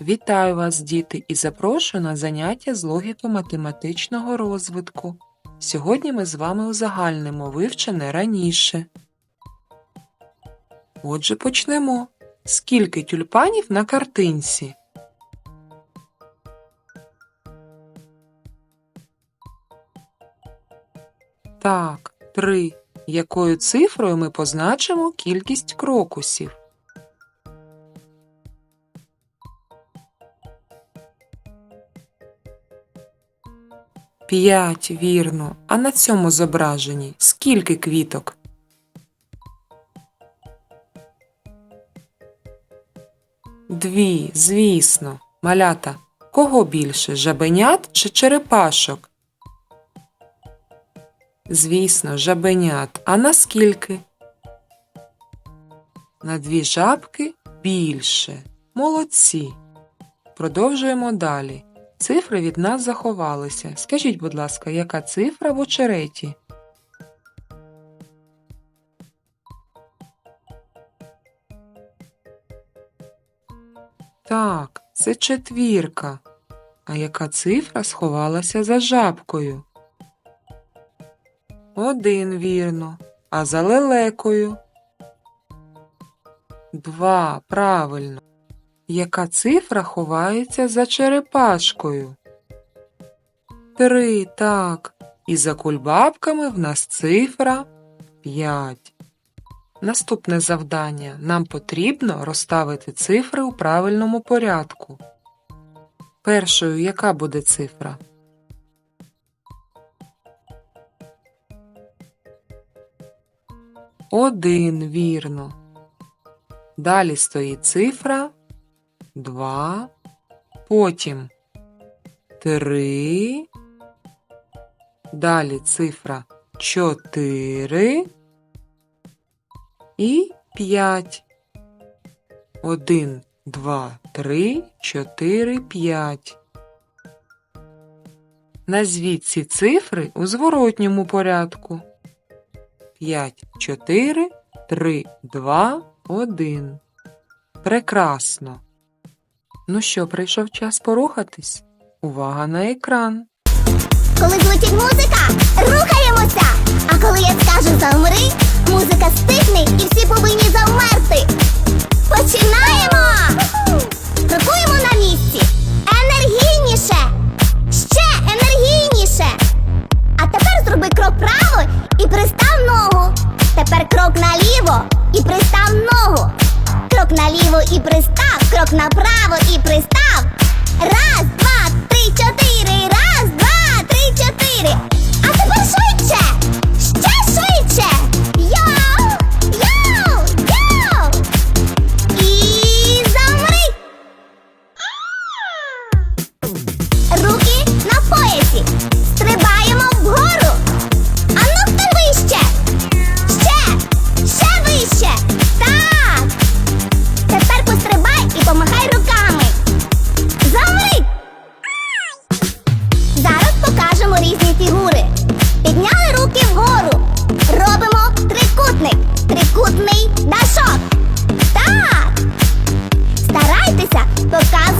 Вітаю вас, діти, і запрошую на заняття з логіко-математичного розвитку. Сьогодні ми з вами узагальнимо вивчене раніше. Отже, почнемо. Скільки тюльпанів на картинці? Так, три. Якою цифрою ми позначимо кількість крокусів? П'ять, вірно. А на цьому зображенні скільки квіток? Дві, звісно. Малята. Кого більше, жабенят чи черепашок? Звісно, жабенят. А наскільки? На дві жабки більше. Молодці. Продовжуємо далі. Цифри від нас заховалися. Скажіть, будь ласка, яка цифра в очереті? Так, це четвірка. А яка цифра сховалася за жабкою? Один вірно. А за лелекою? Два, правильно. Яка цифра ховається за черепашкою? Три, так. І за кульбабками в нас цифра п'ять. Наступне завдання. Нам потрібно розставити цифри у правильному порядку. Першою яка буде цифра? Один, вірно. Далі стоїть цифра 2, потім 3, далі цифра 4 і 5. 1, 2, 3, 4, 5. Назвіть ці цифри у зворотньому порядку. 5, 4, 3, 2, 1. Прекрасно. Ну що, прийшов час порухатись? Увага на екран. Коли звучить музика, рухаємося. А коли я скажу замри, музика стихне і всі повинні завмерти. Починаємо! Крокуємо на місці. Енергійніше. Ще енергійніше. А тепер зроби крок право і пристав ногу. Тепер крок наліво і пристав ногу. Крок наліво і пристав, крок направо і пристав. Раз,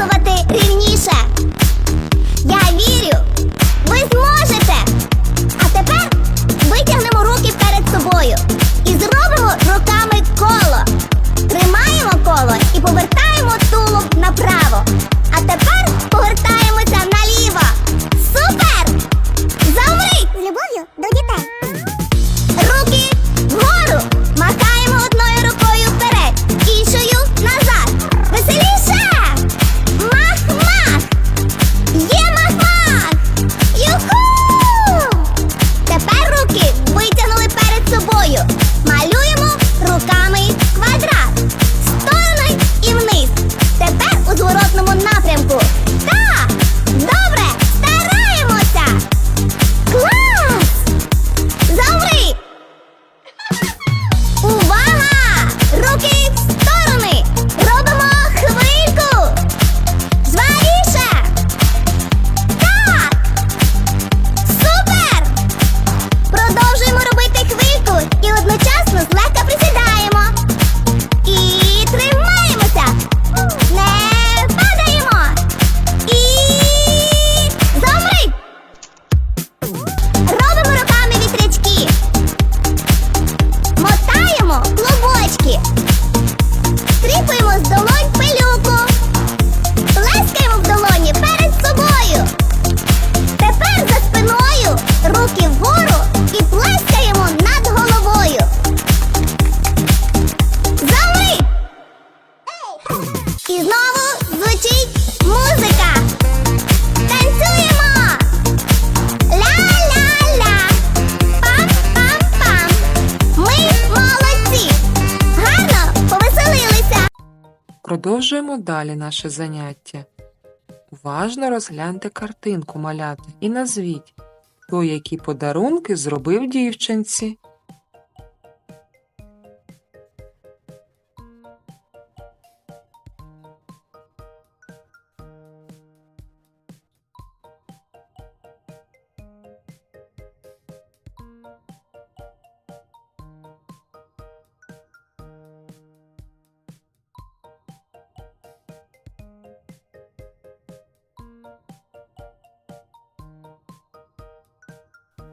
показувати рівніше. Продовжуємо далі наше заняття. Уважно розгляньте картинку малята і назвіть, хто які подарунки зробив дівчинці.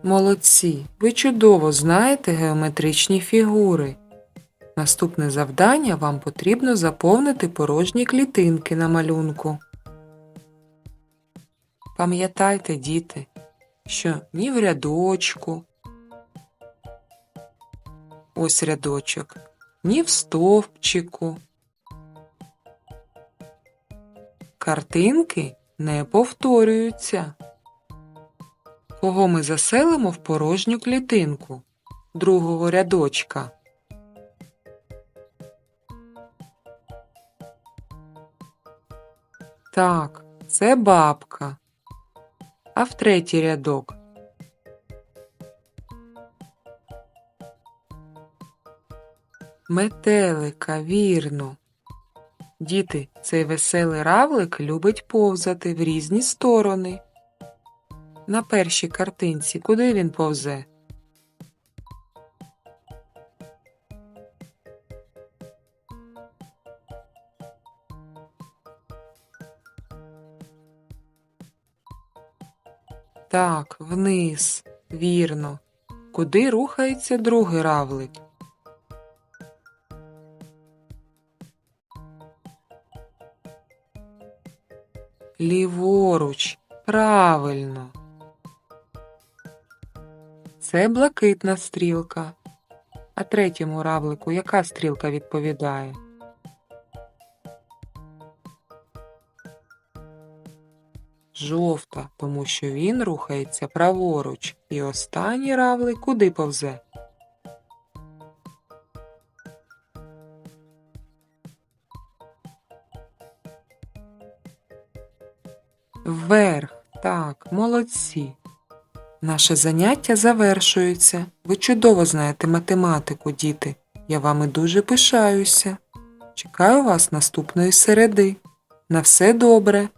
Молодці, ви чудово знаєте геометричні фігури. Наступне завдання вам потрібно заповнити порожні клітинки на малюнку. Пам'ятайте, діти, що ні в рядочку, ось рядочок, ні в стовпчику. Картинки не повторюються. Кого ми заселимо в порожню клітинку другого рядочка? Так, це бабка. А в третій рядок? Метелика, вірно. Діти, цей веселий равлик любить повзати в різні сторони. На першій картинці куди він повзе? Так, вниз, вірно. Куди рухається другий равлик? Ліворуч, правильно. Це блакитна стрілка. А третьому равлику яка стрілка відповідає? Жовта, тому що він рухається праворуч. І останній равлик куди повзе? Вверх. Так, молодці. Наше заняття завершується. Ви чудово знаєте математику, діти. Я вами дуже пишаюся. Чекаю вас наступної середи. На все добре!